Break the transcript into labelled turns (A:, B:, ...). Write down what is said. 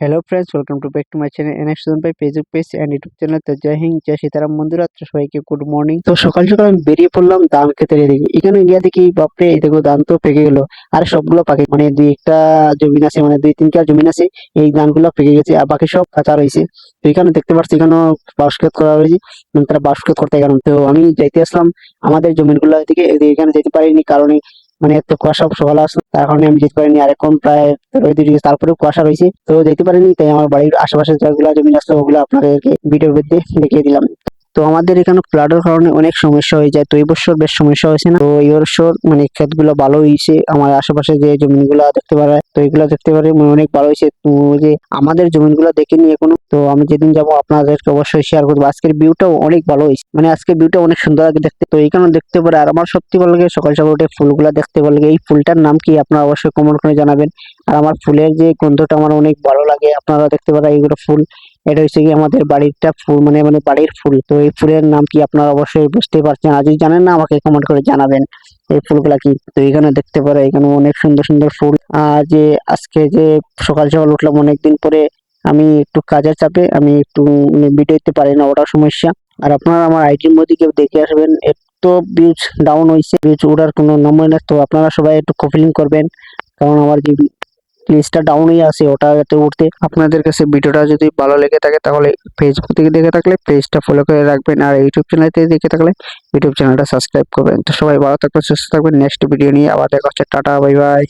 A: Hello friends welcome to back to my channel NX ভাই Facebook page and YouTube channel তো জয় হিন্দ, জয় সীতারাম বন্ধুরা, তো সবাইকে গুড মর্নিং তো সকাল সকাল আমি বেরিয়ে পড়লাম ধান খেতে দেখি এখানে গিয়ে দেখি, বাপরে এই দেখো ধান তো পেকে গেলো। আর সবগুলো পাকে মানে দুই একটা জমিন আছে মানে দুই তিনটা জমিন আছে, এই ধানগুলো পেকে গেছে, আর বাকি সব কাঁচা রয়েছে। তো এখানে দেখতে পাচ্ছি এখানে বাস্কেট করা হয়েছে মানে তারা বাস্কেট করতে গেলাম। তো আমি যাইতে আসলাম, আমাদের জমিনগুলো দিকে এখানে যেতে পারিনি, কারণে মানে এত কুয়াশা সকালে আসলো তার কারণে আমি যেতে পারিনি আর এখন প্রায় রোদ উঠেছে তারপরে কুয়াশা রয়েছে। তো যেতে পারিনি তাই আমার বাড়ির আশেপাশে যেগুলো জমি আসলো ওগুলো আপনাদেরকে ভিডিওর মধ্যে দেখিয়ে দিলাম। তো আমাদের এখানে ফ্লাডের কারণে অনেক সমস্যা হয়ে যায়। তো এই বছর বেশ সমস্যা হয়েছে না? তো এই বছর মানে ক্ষেতগুলো ভালো হয়েছে। আমার আশেপাশে যে জমিগুলো দেখতে পারে তো এগুলো দেখতে পারে অনেক ভালো হয়েছে। তো যে আমাদের জমিগুলো দেখিনি এখনও। তো আমি যেদিন যাব আপনাদেরকে অবশ্যই শেয়ার করব। আজকের ভিউটাও অনেক ভালো হয়েছে। মানে আজকের ভিউটা অনেক সুন্দর লাগে দেখতে। তো এখানে দেখতে পারে। আর আমার সত্যি ভালো লাগে সকাল সকাল উঠে ফুলগুলা দেখতে ভালো লাগে। এই ফুলটার নাম কি আপনারা অবশ্যই কমেন্ট করে জানাবেন। আর আমার ফুলের যে গন্ধটা আমার অনেক ভালো লাগে। আপনারা দেখতে পারেন এইগুলো ফুল। এটা হচ্ছে কি আমাদের বাড়িরটা ফুল মানে মানে বাড়ির ফুল। তো এই ফুলের নাম কি আপনারা অবশ্যই বুঝতে পারছেন? আর যদি জানেন না? আমাকে কমেন্ট করে জানাবেন। এই ফুলগুলা কি? তো এখানে দেখতে পারে, এখানে অনেক সুন্দর সুন্দর ফুল। আর যে আজকে যে সকাল সকাল উঠলাম অনেকদিন পরে আমি একটু কাজের চাপে, আমি একটু ভিডিও দিতে পারি না, ওটাও সমস্যা। আর আপনারা আমার আইডির মধ্যে কেউ দেখে আসবেন একটু ভিউজ ডাউন হয়েছে ভিউজ ওঠার কোনো নম্বর না তো আপনারা সবাই একটু কপিলিং করবেন, কারণ আমার যে লিস্টটা ডাউনই আসে ওটা যাতে উঠতে আপনাদের কাছে ভিডিওটা যদি ভালো লেগে থাকে তাহলে ফেসবুক থেকে দেখে থাকলে পেজটা ফলো করে রাখবেন আর ইউটিউব চ্যানেল থেকে দেখে থাকলে ইউটিউব চ্যানেলটা সাবস্ক্রাইব করবেন। তো সবাই ভালো থাকবেন, সুস্থ থাকবেন। নেক্সট ভিডিও নিয়ে আবার দেখা হচ্ছে। Tata bye bye